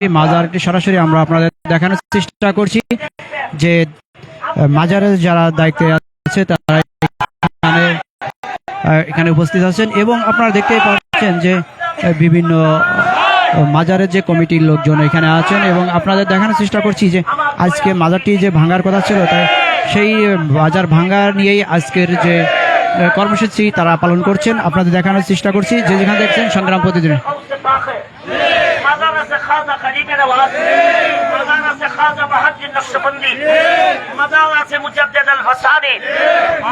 মাজারটি সরাসরি আমরা আপনাদের দেখানোর চেষ্টা করছি যে মাজারের যারা দায়িত্বে আছে তারা এখানে এখানে উপস্থিত আছেন এবং আপনারা দেখতে পাচ্ছেন যে বিভিন্ন মাজারের যে কমিটির লোকজন এখানে আছেন এবং আপনাদের দেখানোর চেষ্টা করছি যে, আজকে মাজারটি যে ভাঙার কথা ছিল তাই সেই বাজার ভাঙা নিয়েই আজকের যে কর্মসূচি তারা পালন করছেন। আপনাদের দেখানোর চেষ্টা করছি যে, যেখানে দেখছেন সংগ্রাম প্রতিদিন খাজা খলিফে নওয়াজ মাজার আছে খাজা বাহাউদ্দিন নকশবন্দি। মাজার আছে মুজাদ্দেদ আল হাসানি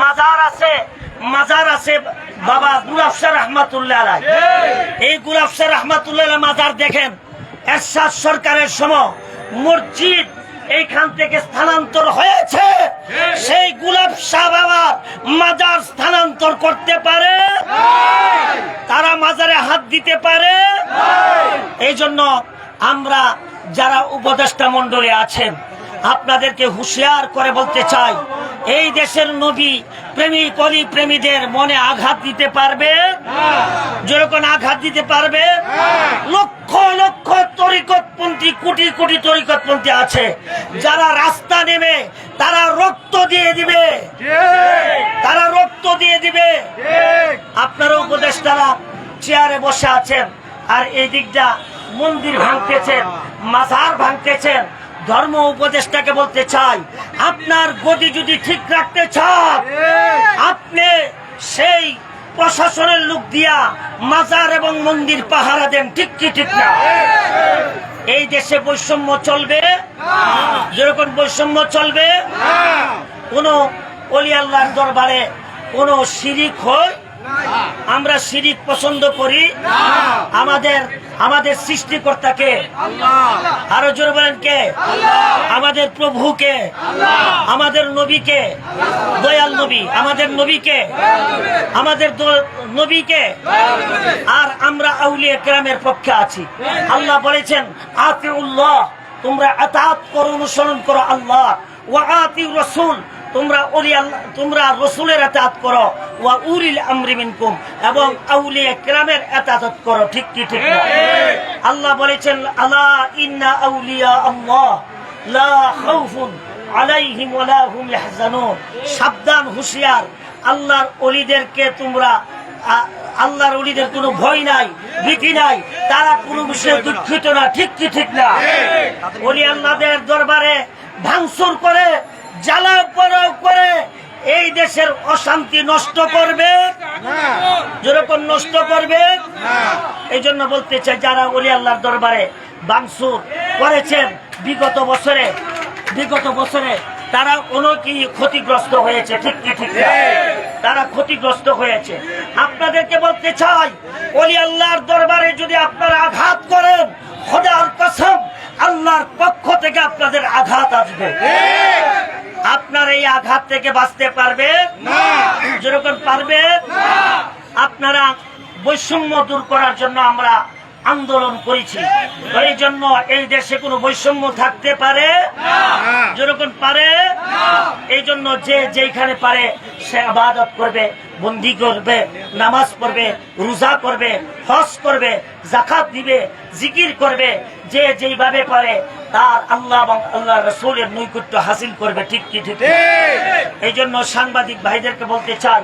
মাজার আছে মাজার আছে বাবা গুলাব শাহ রহমাতুল্লাহ আলাই এই গুলাব শাহ রহমাতুল্লাহ মাজার দেখেন এরশাদ সরকারের সময় মসজিদ এইখান থেকে স্থানান্তর হয়েছে। সেই গুলাব শাহ বাবার মাজার স্থানান্তর করতে পারে। তারা মাজারে হাত দিতে পারে। এই জন্য আমরা যারা উপদেষ্টা মন্ডলে আছেন আপনাদেরকে হুঁশিয়ার করে বলতে চাই এই দেশের নবী প্রেমিক অলি প্রেমীদের মনে আঘাত দিতে পারবে? যেরকম আঘাত দিতে পারবে? লক্ষ লক্ষ তরিকতপন্থী কোটি কোটি তরিকতপন্থী আছে যারা রাস্তা নেমে তারা রক্ত দিয়ে দিবে। তারা রক্ত দিয়ে দিবে। আপনারা উপদেষ্টারা চেয়ারে বসে আছেন আর এই দিকটা মন্দির ভাঙতেছেন মাজার ভাঙতেছেন। ধর্ম উপদেষ্টাকে বলতে চাই আপনার গতি যদি ঠিক রাখতে চান আপনি সেই প্রশাসনের লোক দিয়া মাজার এবং মন্দির পাহারা দেন ঠিক কি ঠিক না? এই দেশে বৈষম্য চলবে? যেরকম বৈষম্য চলবে? কোন অলি আল্লাহর দরবারে কোন শিরিক হয়? আমরা শিরিক পছন্দ করি। আমাদের আমাদের সৃষ্টিকর্তাকে। আরও জোরে বলেন কে? আমাদের প্রভুকে। আমাদের নবীকে। দয়াল নবী। আমাদের নবীকে। আমাদের নবীকে। আর আমরা আউলিয়া কেরামের পক্ষে আছি। আল্লাহ বলেছেন আতি উল্লাহ তোমরা আতাত করো, অনুসরণ করো আল্লাহ। ওয়া আতি রসুল তোমরা আল্লাহ তোমরা রসুলের এতাত করো। ওয়া উরিল এবং আউলিয়া কেরামের এতাত করো। ঠিক কি ঠিক আল্লাহ বলেছেন আলা ইন্না আউলিয়া আল্লাহ লা খাউফুন আলাইহিম ওয়ালা হুম ইয়াহজানুন। সাবধান হুঁশিয়ার। আল্লাহর অলিদেরকে তোমরা আল্লাহর অলিদের কোনো ভয় নাই ভীতি নাই। তারা কোনো বিষয়ে দুঃখিত না। ঠিক কি ঠিক না? অলি আল্লাহদের দরবারে ভাঙচুর করে জ্বালা পড়াও করে এই দেশের অশান্তি নষ্ট করবে। যেরকম নষ্ট করবে। এই জন্য বলতে চাই, যারা অলি আল্লাহর দরবারে বাংসুর করেছেন, বিগত বছরে বিগত বছরে তারা অনেকই ক্ষতিগ্রস্ত হয়েছে, ঠিক কি, ঠিক তারা ক্ষতিগ্রস্ত হয়েছে। আপনাদেরকে বলতে চাই অলি আল্লাহর দরবারে যদি আপনারা আঘাত করেন, খোদার কসম, আল্লাহর পক্ষ থেকে আপনাদের আঘাত আসবে। আপনার এই আঘাত থেকে বাঁচতে পারবে? যেরকম পারবে? আপনারা বৈষম্য দূর করার জন্য আমরা আন্দোলন করেছি। এই জন্য এই দেশে কোনো বৈষম্য থাকতে পারে? যেরকম পারে? এই জন্য যে যেখানে পারে সে আবাদত করবে বন্দি করবে নামাজ পড়বে রোজা করবে হজ করবে জাকাত দিবে জিকির করবে যে যেইভাবে পারে তার আল্লাহ এবং আল্লাহ রসুলের নৈকুট্য হাসিল করবে ঠিক কি ঠিক এই জন্য সাংবাদিক ভাইদেরকে বলতে চাই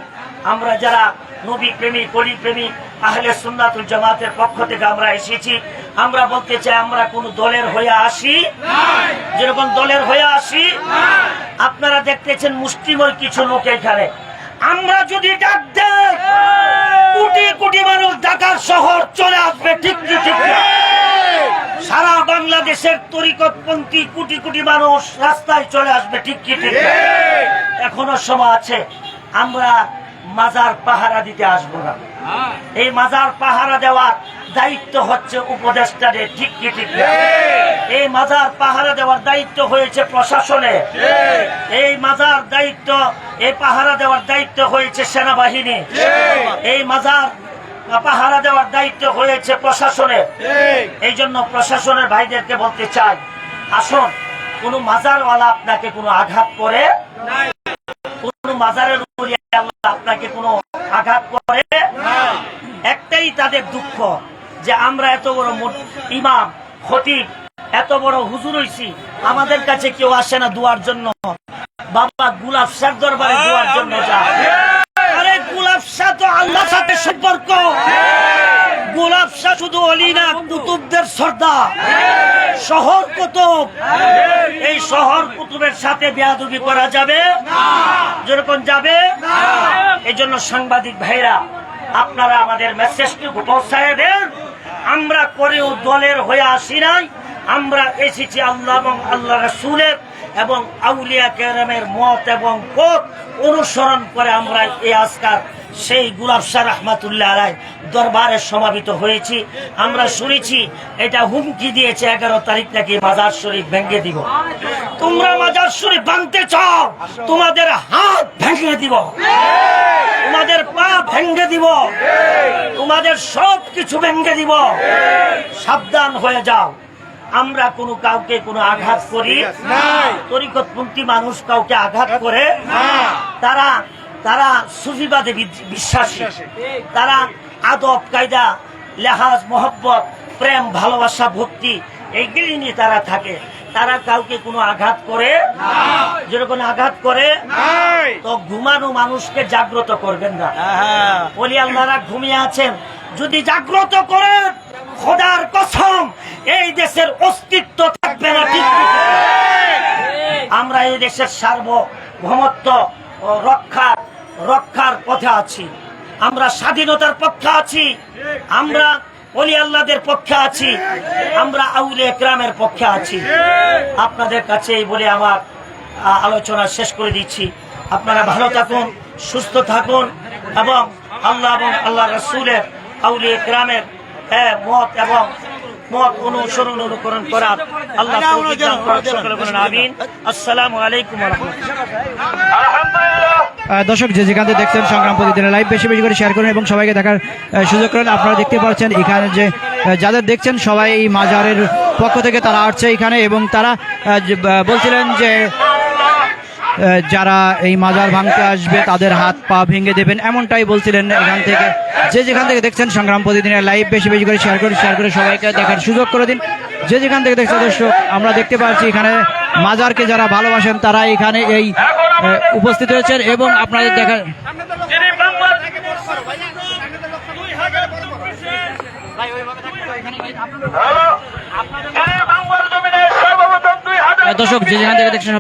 আমরা যারা নবী প্রেমিক কলি প্রেমিক আহলে সুন্নাতুল জামাতের পক্ষ থেকে আমরা এসেছি আমরা বলতে চাই আমরা কোন দলের হয়ে আসি? যেরকম দলের হয়ে আসি? আপনারা দেখতেছেন মুষ্টিময় কিছু লোক এখানে। আমরা যদি ডাক কোটি কোটি মানুষ ঢাকার শহর চলে আসবে ঠিক ঠিক সারা বাংলাদেশের তরিকতপন্থী কোটি কোটি মানুষ রাস্তায় চলে আসবে ঠিক কি ঠিক এখনও সময় আছে। আমরা মাজার পাহারা দিতে আসব না। এই মাজার পাহারা দেওয়ার দায়িত্ব হচ্ছে উপদেষ্টাদের ঠিক কি ঠিক এই মাজার পাহারা দেওয়ার দায়িত্ব হয়েছে প্রশাসনে। এই মাজার দায়িত্ব এই পাহারা দেওয়ার দায়িত্ব হয়েছে সেনাবাহিনী। এই মাজার পাহারা দেওয়ার দায়িত্ব হয়েছে প্রশাসনে। এই জন্য প্রশাসনের ভাইদেরকে বলতে চাই আসুন কোনো মাজারওয়ালা আপনাকে কোনো আঘাত করে মাজারের উপরে আল্লাহ আপনাকে কোনো আঘাত করে? একটাই তাদের দুঃখ যে আমরা এত বড় ইমাম, খতিব, এত বড় হুজুর হইছি, আমাদের কাছে কেউ আসে না দুয়ার জন্য। বাবা গুলাব শাহ দরবারে দুয়ার জন্য যায়। আরে গুলাব শাহ তো আল্লাহর সাথে সম্পর্ক। গোলাপ শাহ শুধু অলি না কুতুবদের সর্দার। শহর কুতুব। এই শহর কুতুবের সাথে বেয়াদবি করা যাবে যেরকম যাবে এই জন্য সাংবাদিক ভাইরা আপনারা আমাদের মেসেজটুকু পৌঁছায় দেন। আমরা করেও দলের হয়ে আসি নাই। আমরা এসেছি আল্লাহ এবং আল্লাহ রসুলের এবং আউলিয়া কেরামের মত এবং পথ অনুসরণ করে আমরা এই আজকার সেই গুলাব শাহ রহমাতুল্লাহ আলাই দরবারে সমাবেত হয়েছি। আমরা শুনেছি এটা হুমকি দিয়েছে এগারো তারিখ নাকি মাজার শরীফ ভেঙে দিব। তোমরা মাজার শরীফ ভাঙতে চাও তোমাদের হাত ভেঙে দিব। তোমাদের পা ভেঙে দিব। তোমাদের সব কিছু ভেঙে দিব। সাবধান হয়ে যাও। আমরা কোনো কাউকে কোনো আঘাত করি। তরিকতপন্থী মানুষ কাউকে আঘাত করে। তারা তারা সুফিবাদে বিশ্বাসী। তারা আদব কায়দা লেহাজ মোহব্বত প্রেম ভালোবাসা ভক্তি এইগুলি নিয়ে তারা থাকে। তারা কাউকে কোনো আঘাত করে যেরকম আঘাত করে তো ঘুমানো মানুষকে জাগ্রত করবেন না। বলি আল্লাহরা ঘুমিয়ে আছেন। যদি জাগ্রত করেন খোদার কসম এই দেশের অস্তিত্ব থাকবে না ঠিক আমরা এই দেশের সার্বভৌমত্ব ও রক্ষার পথে আছি। আমরা স্বাধীনতার পক্ষে আছি। আমরা অলি আল্লাহদের পক্ষে আছি। আমরা আউলে একরামের পক্ষে আছি। আপনাদের কাছে এই বলে আমার আলোচনা শেষ করে দিচ্ছি। আপনারা ভালো থাকুন সুস্থ থাকুন এবং আল্লাহ এবং আল্লাহ রসুলের আউলি হ্যাঁ, মত এবং মত অনুসরণ অনুকরণ করার আল্লাহ আসসালামু আলাইকুম আলহামদুলিল্লাহ। দর্শক, যে যেখান থেকে দেখছেন সংগ্রাম প্রতিদিনের লাইভ বেশি বেশি করে শেয়ার করুন এবং সবাইকে দেখার সুযোগ করেন। আপনারা দেখতে পাচ্ছেন এখানে যে যাদের দেখছেন, সবাই এই মাজারের পক্ষ থেকে তারা আসছে এখানে এবং তারা বলছিলেন যে যারা এই মাজার ভাঙতে আসবে, তাদের হাত পা ভেঙে দেবেন, এমনটাই বলছিলেন এখান থেকে। যে যেখান থেকে দেখছেন সংগ্রাম প্রতিদিনের লাইভ বেশি বেশি করে শেয়ার করে শেয়ার করে সবাইকে দেখার সুযোগ করে দিন। যে যেখান থেকে দেখছেন দর্শক, আমরা দেখতে পাচ্ছি এখানে মাজারকে যারা ভালোবাসেন, তারা এখানে এই উপস্থিত হয়েছেন এবং আপনাদের দেখা দর্শক যে যেখান থেকে দেখছেন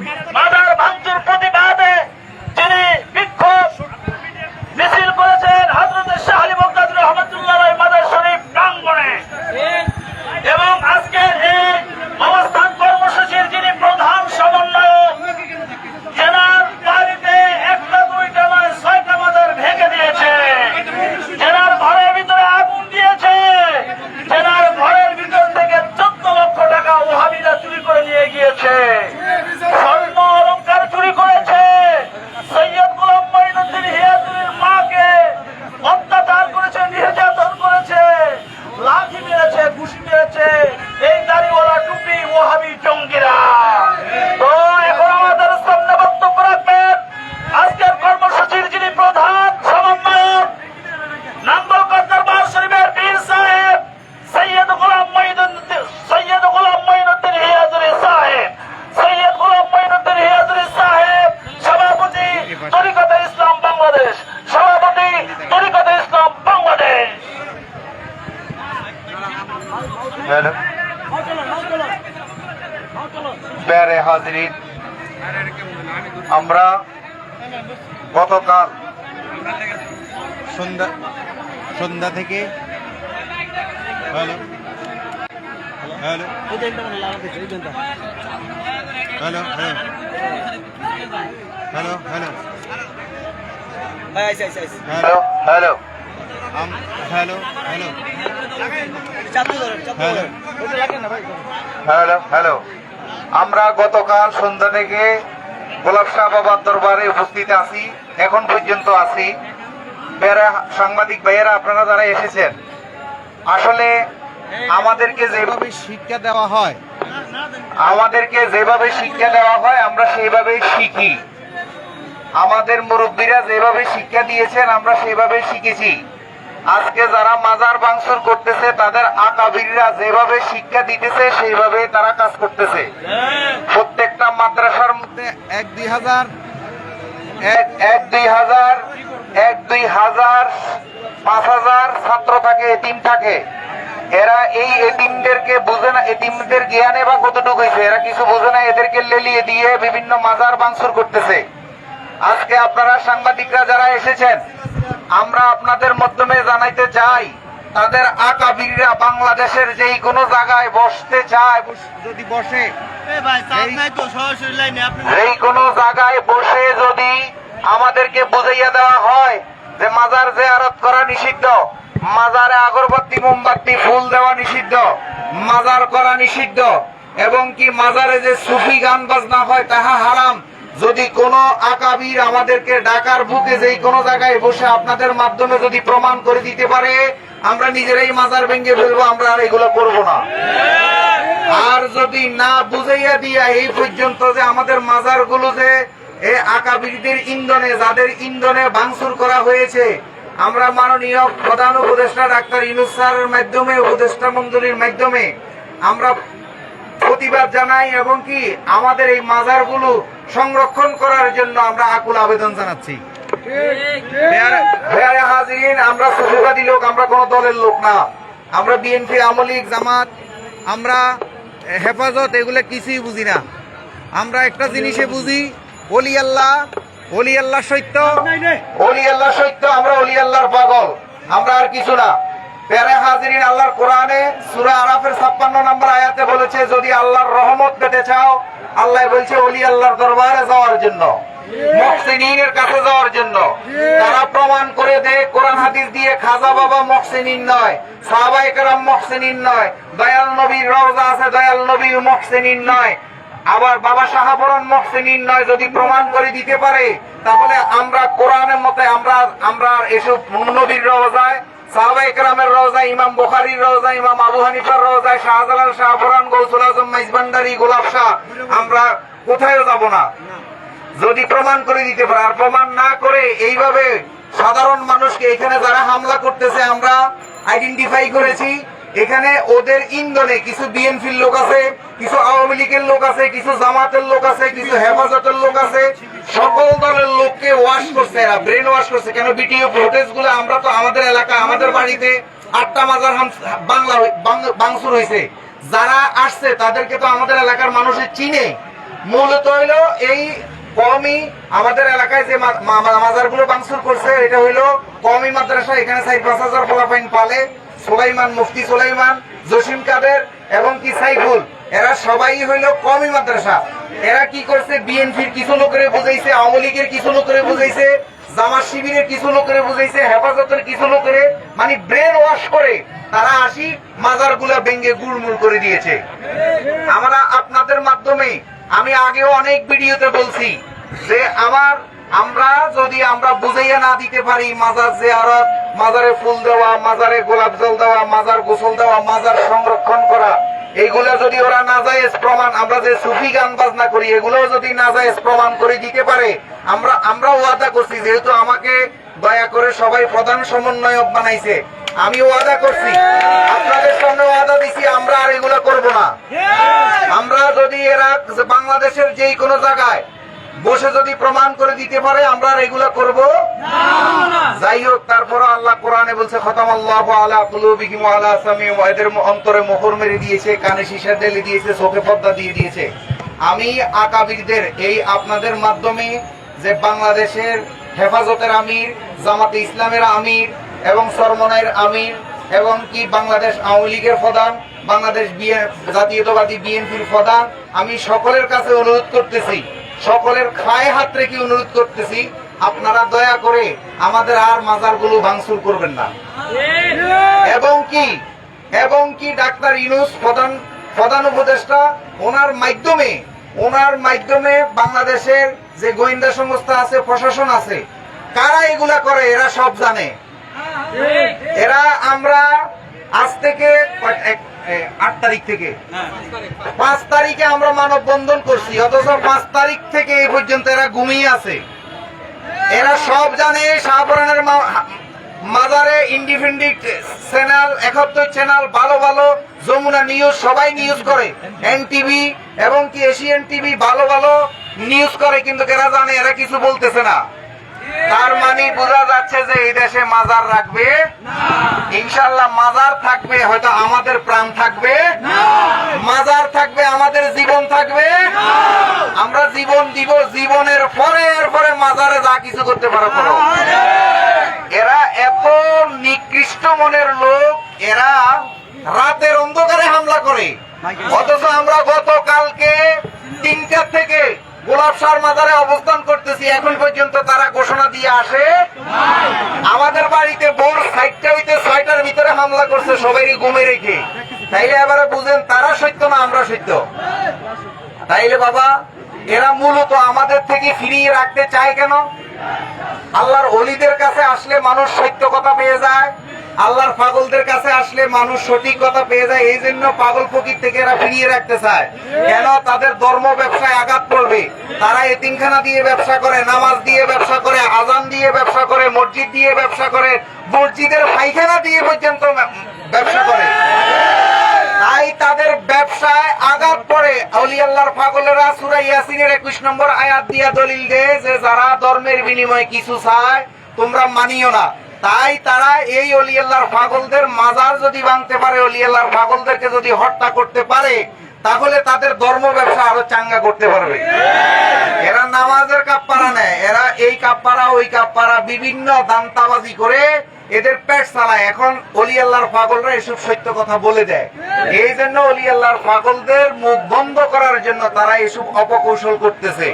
হাজিরিন আমরা গতকাল সন্ধ্যা সন্ধ্যা থেকে hello. Hello. Hello. Hello. Hello. Hello. Hello. Hello আম- hello. Hello. Hello. Hello. Hello. আমরা গতকাল সন্ধ্যা থেকে গোলাপ শাহ বাবার দরবারে উপস্থিত আছি এখন পর্যন্ত আছি। বেড়া সাংবাদিক ভাইয়েরা আপনারা যারা এসেছেন আসলে আমাদেরকে যেভাবে শিক্ষা দেওয়া হয়। আমাদেরকে যেভাবে শিক্ষা দেওয়া হয় আমরা সেইভাবেই শিখি। আমাদের মুরব্বীরা যেভাবে শিক্ষা দিয়েছেন আমরা সেইভাবে শিখেছি। আজকে যারা মাজার ভাঙচুর করতেছে, তাদের আকাবিররা যেভাবে শিক্ষা দিতেছে সেইভাবে তারা কাজ করতেছে। প্রত্যেকটা মাদ্রাসার মধ্যে এক দুই হাজার, এক দুই হাজার, এক দুই হাজার, পাঁচ হাজার ছাত্র থাকে, এতিম থাকে। এরা এই এতিমদেরকে বুঝে না, এতিমদের জ্ঞানে বা কতটুকু হয়েছে এরা কিছু বোঝে না, এদেরকে লেলিয়ে দিয়ে বিভিন্ন মাজার ভাঙচুর করতেছে। আজকে আপনারা সাংবাদিকরা যারা এসেছেন আমরা আপনাদের মাধ্যমে জানাইতে চাই তাদের আকাবিররা বাংলাদেশের যেই কোনো জায়গায় বসতে চায় যদি বসে। এই কোন জায়গায় বসে যদি আমাদেরকে বুঝাইয়া দেওয়া হয় যে মাজার জিয়ারত করা নিষিদ্ধ মাজারে আগরবাতি মোমবাতি ফুল দেওয়া নিষিদ্ধ মাজার করা নিষিদ্ধ এবং কি মাজারে যে সুফি গান বাজনা হয় তাহা হারাম। যদি কোনো আকাবির আমাদেরকে ডাকার বুকে যেই কোনো জায়গায় বসে আপনাদের মাধ্যমে যদি প্রমাণ করে দিতে পারে, আমরা নিজেরাই মাজার ভেঙে ফেলব, আমরা আর এগুলো করব না। আর যদি না বুঝাইয়া দিয়া এই পর্যন্ত যে আমাদের মাজারগুলো যে আকাবিরদের ইন্ধনে, যাদের ইন্ধনে ভাঙচুর করা হয়েছে, আমরা মাননীয় প্রধান উপদেষ্টা ডাক্তার ইনুস স্যারের মাধ্যমে, উপদেষ্টা মন্ডলীর মাধ্যমে আমরা প্রতিবাদ জানাই, এবং কি আমাদের এই মাজারগুলো সংরক্ষণ করার জন্য আমরা আকুল আবেদন জানাচ্ছি। আমরা সুফিবাদী লোক আমরা কোন দলের লোক না। আমরা বিএনপি আমলিক জামাত আমরা হেফাজত এগুলো কিছুই বুঝি না। আমরা একটা জিনিসে বুঝি অলি আল্লাহ অলি আল্লাহ সত্য অলি আল্লাহ সত্য আমরা অলি আল্লাহর পাগল আমরা আর কিছু না। প্যারে হাজিরিন আল্লাহর কোরআনে সূরা আরাফের 56 নম্বর আয়াতে বলেছে, যদি রহমত পেতে চাও, আল্লাহ বলছে অলি আল্লাহর দরবারে যাওয়ার জন্য তারা প্রমাণ করে হাদিস দিয়ে খাজা বাবা নয় নয়, দয়াল নবীর আছে, দয়াল নয়। আবার বাবা শাহাবরণ মহসিনিন নয়, যদি প্রমাণ করে দিতে পারে, তাহলে আমরা কোরআনের মতে আমরা আমরা এসব নবীর রওজায় ইমাম ইমাম আবু হানিফার শাহজালাল শাহপুরান গৌসুল আজম মাইজবান্ডারি গোলাপ শাহ, আমরা কোথায়ও যাব না। যদি প্রমাণ করে দিতে পারে, আর প্রমাণ না করে এইভাবে সাধারণ মানুষকে এখানে যারা হামলা করতেছে, আমরা আইডেন্টিফাই করেছি। এখানে ওদের ইন্ধনে কিছু বিএনপির লোক আছে, কিছু আওয়ামী লীগের লোক আছে, কিছু জামাতের লোক আছে, কিছু হেফাজতের লোক আছে। সকল দলের লোককে ওয়াশ করছে এরা ব্রেন ওয়াশ করছে। কেন ভিডিও ফুটেজগুলো? আমরা তো আমাদের এলাকা, আমাদের বাড়িতে আটটা মাজার বাংলা বাংসুর হয়েছে। যারা আসছে, তাদেরকে তো আমাদের এলাকার মানুষের চিনে। মূলত হইল এই কমই আমাদের এলাকায় যে মাজারগুলো বাংসুর করছে, এটা হইল কমই মাদ্রাসা। এখানে চার পাঁচ হাজার ফলাফাইন পালে। সোলাইমান, মুফতি সোলাইমান, জসিম কাদের এবং কি সাইফুল। এরা সবাই হইল কমই মাদ্রাসা। এরা কি করছে, বিএনপির কিছু লোকেরে বুঝাইছে, আওয়ামী লীগের কিছু লোকেরে বুঝাইছে, জামাত শিবিরের কিছু লোকেরে বুঝাইছে, হেফাজতের কিছু লোকেরে মানে ব্রেন ওয়াশ করে তারা আসি মাজারগুলা ভেঙ্গে গুড়মুড় করে দিয়েছে। আমরা আপনাদের মাধ্যমে, আমি আগেও অনেক ভিডিওতে বলছি যে আমার, আমরা যদি আমরা বুঝাইয়া না দিতে পারি, মাজার জিয়ারত, মাজারে ফুল দেওয়া, মাজারে গোলাপ জল দেওয়া, মাজার গোসল দেওয়া, মাজার সংরক্ষণ করা এইগুলা যদি ওরা না যায় প্রমাণ। আমরা যে সুফি গান বাজনা করি এগুলো যদি না যায় প্রমাণ করে দিতে পারে। আমরা আমরা ওয়াদা করছি যেহেতু আমাকে দয়া করে সবাই প্রধান সমন্বয়ক বানাইছে আমি ওয়াদা করছি। আপনাদের সামনে ওয়াদা দিছি আমরা আর এগুলা করব না। আমরা যদি এরা বাংলাদেশের যে কোনো জায়গায় বসে যদি প্রমাণ করে দিতে পারে, আমরা এগুলা করব যাই হোক তারপর আল্লাহ কোরআনে বলছে খতাম আল্লাহ আলা কুলুবিহিম ওয়া আলা সামিহিম এদের অন্তরে মোহর মেরে দিয়েছে, কানে সীসা ঢেলে দিয়েছে, চোখে পর্দা দিয়ে দিয়েছে। আমি আকাবিরদের এই আপনাদের মাধ্যমে যে বাংলাদেশের হেফাজতের আমির, জামাতে ইসলামের আমির এবং সরমনের আমির, এবং কি বাংলাদেশ আওয়ামী লীগের প্রধান, বাংলাদেশ জাতীয়তাবাদী বিএনপির প্রধান, আমি সকলের কাছে অনুরোধ করতেছি সকলের খায় হাত রেখে অনুরোধ করতেছি, আপনারা দয়া করে আমাদের আর মাজারগুলো ভাঙচুর করবেন না। এবং কি এবং কি ডাক্তার ইনুস প্রধান প্রধান উপদেষ্টা, ওনার মাধ্যমে ওনার মাধ্যমে বাংলাদেশের যে গোয়েন্দা সংস্থা আছে, প্রশাসন আছে, কারা এগুলা করে, এরা সব জানে। এরা আমরা আজ থেকে আট তারিখ থেকে। পাঁচ তারিখে আমরা মানববন্ধন করছি অথচ পাঁচ তারিখ থেকে এই পর্যন্ত এরা ঘুমিয়ে আছে। এরা সব জানে শাহপুরানের মা- মাজারে ইন্ডিপেন্ডেন্ট চ্যানেল একাত্তর চ্যানেল ভালো ভালো যমুনা নিউজ সবাই নিউজ করে। এনটিভি এবং কি এশিয়ান টিভি ভালো ভালো নিউজ করে কিন্তু এরা জানে এরা কিছু বলতেছে না। তার মানে বোঝা যাচ্ছে যে এই দেশে মাজার রাখবে? ইনশাল্লাহ মাজার থাকবে হয়তো আমাদের প্রাণ থাকবে। মাজার থাকবে আমাদের জীবন থাকবে। আমরা জীবন দিব জীবনের পরে পরে মাজারে যা কিছু করতে পারব এরা এত নিকৃষ্ট মনের লোক এরা রাতের অন্ধকারে হামলা করে। অথচ আমরা গতকালকে তিনটা থেকে গোলাপ সার মাজারে অবস্থান করতেছি, এখন পর্যন্ত তারা ঘোষণা দিয়ে আসে। আমাদের বাড়িতে ভোর সাইটটা হইতে ছয়টার ভিতরে হামলা করছে সবাই ঘুমে রেখে। তাইলে এবারে বুঝেন, তারা সত্য না আমরা সত্য? তাইলে বাবা, এরা মূলত আমাদের থেকে ফিরিয়ে রাখতে চায় কেন? আল্লাহর অলিদের কাছে আসলে মানুষ সত্য কথা পেয়ে যায়। আল্লাহর পাগলদের কাছে আসলে মানুষ সঠিক কথা পেয়ে যায়, এই জন্য পাগল ফকির থেকে এরা ফিরিয়ে রাখতে চায়। কেন? তাদের ধর্ম ব্যবসায় আঘাত পড়বে তারা এতিমখানা দিয়ে ব্যবসা করে, নামাজ দিয়ে ব্যবসা করে, আজান দিয়ে ব্যবসা করে, মসজিদ দিয়ে ব্যবসা করে, মসজিদের পায়খানা দিয়ে পর্যন্ত ব্যবসা করে। তাই তাদের ব্যবসায় আঘাত পড়ে। আউলি আল্লাহর পাগলেরা সূরা ইয়াসিনের 21 নম্বর আয়াত দিয়া দলিল দেয় যে, যারা ধর্মের বিনিময়ে কিছু চায়, তোমরা মানিও না। তাই তারা এই অলি আল্লাহর পাগলদের মাজার যদি ভাঙতে পারে অলি আল্লাহর পাগলদেরকে যদি হত্যা করতে পারে, তাহলে তাদের ধর্ম ব্যবসা আরও চাঙ্গা করতে পারবে। এরা নামাজের কাপ পারা নেয়, এরা এই কাপ কাপ্পারা, ওই কাপ কাপ্পারা বিভিন্ন দান্তাবাজি করে এদের পেট চালায়। এখন অলি আল্লাহর পাগলরা এসব সত্য কথা বলে দেয়। এই জন্য অলি আল্লাহর পাগলদের মুখ বন্ধ করার জন্য তারা এসব অপকৌশল করতেছে।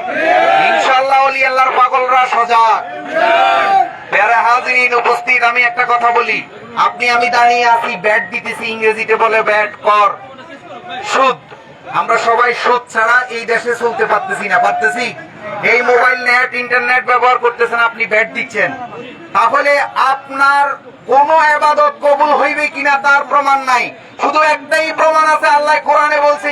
ইনশাল্লাহ অলি আল্লাহর পাগলরা সজাগ। প্যারা হাজিরিন উপস্থিত আমি একটা কথা বলি। আপনি আমি দাঁড়িয়ে আছি ব্যাট দিতেছি ইংরেজিতে বলে ব্যাট কর। সুদ। আমরা সবাই সুদ ছাড়া এই দেশে চলতে পারতেছি না পারতেছি? এই মোবাইল নেট ইন্টারনেট ব্যবহার করতেছেন আপনি ব্যাট দিচ্ছেন। তাহলে আপনার কোন এবাদত কবুল হইবে কিনা তার প্রমাণ নাই। শুধু একটাই প্রমাণ আছে, আল্লাহ কোরআনে বলছে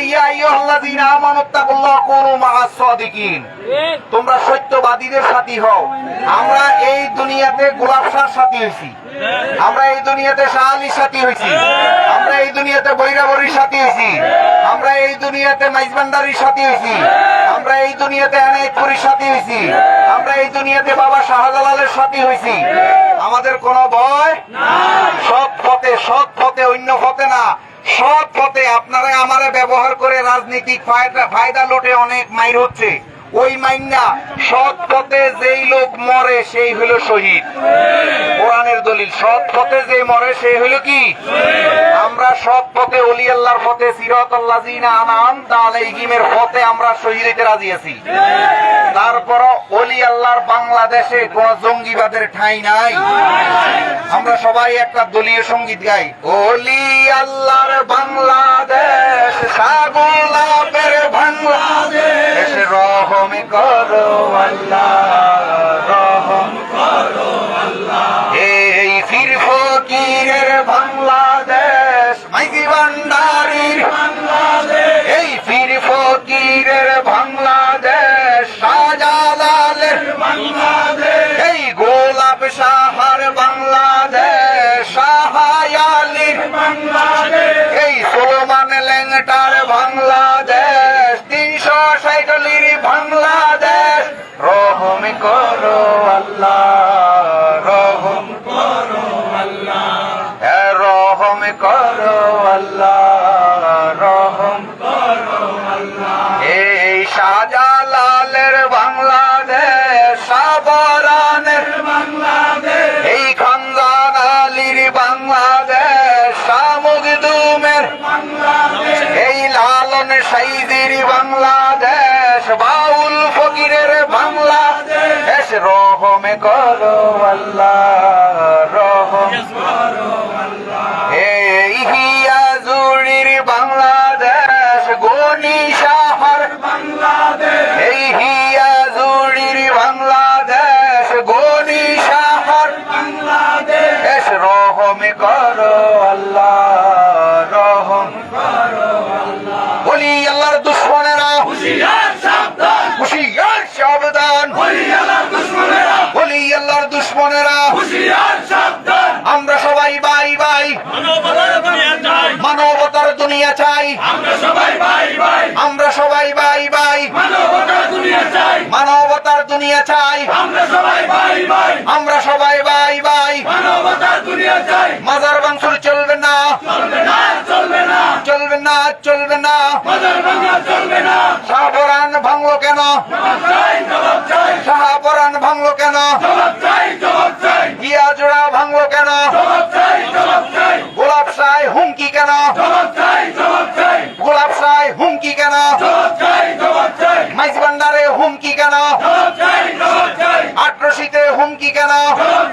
তোমরা সত্যবাদীদের সাথী হও। আমরা এই দুনিয়াতে গোলাপ শাহর সাথী হইছি। আমরা এই দুনিয়াতে শাহ সাথী হইছি। আমরা এই দুনিয়াতে বৈরাবরীর সাথী হইছি। আমরা এই দুনিয়াতে মাইজবান্ডারির সাথী হইছি। আমরা এই দুনিয়াতে এনায়েতপুরীর সাথী হইছি। আমরা এই দুনিয়াতে বাবা শাহজালালের সাথী হইছি। আমাদের কোনো ভয়? সৎ পথে সৎ পথে, অন্য পথে না। সৎ পথে আপনারা আমারে ব্যবহার করে রাজনীতিক ফায়দা লুটে অনেক মাইর হচ্ছে। ওই মাইন্না সৎ পথে যেই লোক মরে, সেই হলো শহীদ। কোরআনের দলিল, সৎ পথে যে মরে সেই হলো কি? আমরা সৎ পথে অলি আল্লাহর পথে সিরাত আল্লাহ আনাম আলাইহিমের পথে আমরা শহীদ হইতে রাজি আছি। তারপর অলি আল্লাহর বাংলাদেশে কোন জঙ্গিবাদের ঠাঁই নাই। আমরা সবাই একটা দলীয় সংগীত গাই। অলি আল্লাহর বাংলাদেশ সাগুলাপের বাংলাদেশ। রহম করো আল্লাহ সাবরানের বাংলাদেশ। এই খানজান আলীর বাংলাদেশ শামুকদুমের বাংলাদেশ। এই লালন সাইদির বাংলাদেশ বাউল ফকিরের বাংলাদেশ। রহমে করো আল্লাহ। করো আল্লাহ রহম। করো বলি আল্লাহর দুশ্মনেরা, হুশিয়ার সাবধান। বলি আল্লাহর দুশ্মনেরা আল্লাহর দুশ্মনেরা হুশিয়ার সাবধান মানবতার দুনিয়া চাই। আমরা সবাই আমরা সবাই বাই বাই। মানবতার দুনিয়া চাই। আমরা সবাই ভাই ভাই আমরা সবাই বাই বাই। মানবতার দুনিয়া চাই। মাজার বাংশুর চলবে না। চলবে না চলবে না। চলবে না চলবে না। মাদার ভাঙা চলবে না। শাহপরান ভাঙলো কেন? জবাব চাই জবাব চাই। শাহপরান ভাঙলো কেন? জবাব চাই জবাব চাই। গিয়া জোড়া ভাঙলো কেন? জবাব চাই জবাব চাই। গোলাপ সাই হুমকি কেন? জবাব চাই জবাব চাই। গোলাপ সাই হুমকি কেন? জবাব চাই জবাব চাই। মাইজ ভান্ডারে হুমকি কেন? জবাব চাই জবাব চাই। আট্রসিতে হুমকি কেন?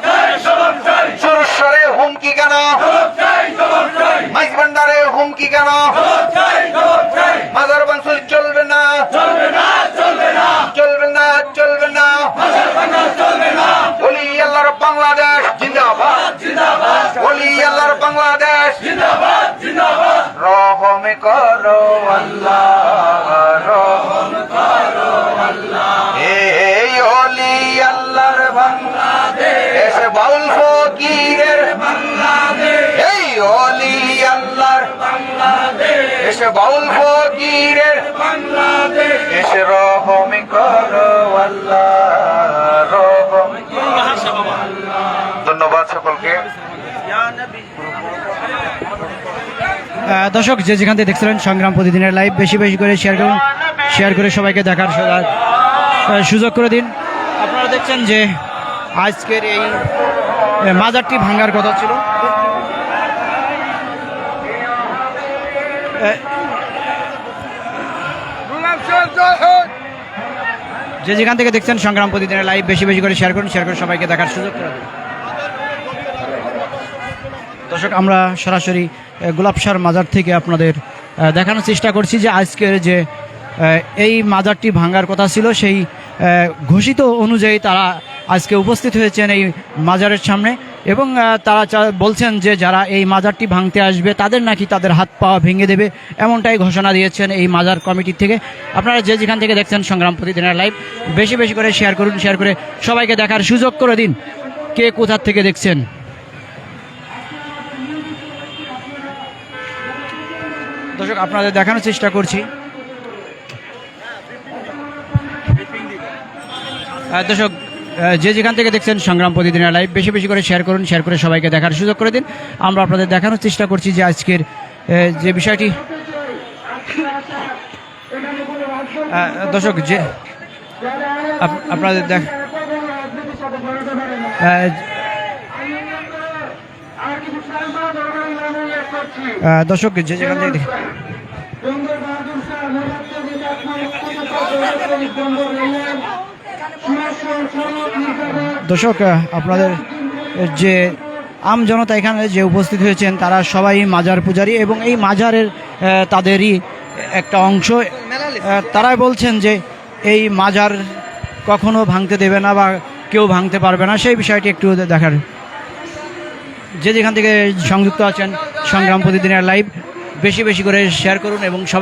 চাই জবাব চাই সুরেশ্বরে হুমকি কেন জবাব চাই জবাব চাই মাইজ কেন? মাজার বাংশুর চলবে না চলবে না। চলবে না চলবে না। চলবে না বাংলাদেশ, জিন্দাবাদ। বলি আল্লাহর বাংলাদেশ। রহমে করো আল্লাহ, রহম এই অলি আল্লাহর বাংলাদেশ। বাউল ফকিরের এই অলি বাংলাদেশ বাউল ফকিরের এসে রহমে করো আল্লাহ ধন্যবাদ সকলকে। দর্শক, যে যেখান থেকে দেখছিলেন সংগ্রাম প্রতিদিনের লাইভ বেশি বেশি করে শেয়ার করুন। শেয়ার করে সবাইকে দেখার সুযোগ করে দিন। আপনারা দেখছেন যে আজকের এই মাজারটি ভাঙ্গার কথা ছিল। যে যেখান থেকে দেখছেন সংগ্রাম প্রতিদিনের লাইভ বেশি বেশি করে শেয়ার করুন শেয়ার করে সবাইকে দেখার সুযোগ করে দিন। দর্শক, আমরা সরাসরি গোলাপসার মাজার থেকে আপনাদের দেখানোর চেষ্টা করছি যে আজকের যে এই মাজারটি ভাঙার কথা ছিল, সেই ঘোষিত অনুযায়ী তারা আজকে উপস্থিত হয়েছেন এই মাজারের সামনে। এবং তারা বলছেন যে যারা এই মাজারটি ভাঙতে আসবে, তাদের নাকি তাদের হাত পা ভেঙে দেবে। এমনটাই ঘোষণা দিয়েছেন এই মাজার কমিটির থেকে। আপনারা যে যেখান থেকে দেখছেন সংগ্রাম প্রতিদিনের লাইভ, বেশি বেশি করে শেয়ার করুন শেয়ার করে সবাইকে দেখার সুযোগ করে দিন। কে কোথার থেকে দেখছেন? দর্শক, আপনাদের দেখানোর চেষ্টা করছি। দর্শক যে যেখান থেকে দেখছেন সংগ্রাম প্রতিদিনের লাইভ বেশি বেশি করে শেয়ার করুন শেয়ার করে সবাইকে দেখার সুযোগ করে দিন। আমরা আপনাদের দেখানোর চেষ্টা করছি যে আজকের যে বিষয়টি দর্শক, যে আপ- আপনাদের দেখ দর্শক, যে যেখান থেকে দেখ- দর্শক আপনাদের যে আম জনতা এখানে যে উপস্থিত হয়েছেন, তারা সবাই মাজার পূজারি এবং এই মাজারের তাদেরই একটা অংশ। তারাই বলছেন যে এই মাজার কখনো ভাঙতে দেবে না বা কেউ ভাঙতে পারবে না। সেই বিষয়টি একটু দেখার। যে যেখান থেকে সংযুক্ত আছেন, সংগ্রাম প্রতিদিনের লাইভ, বেশি বেশি করে শেয়ার করুন এবং সবাই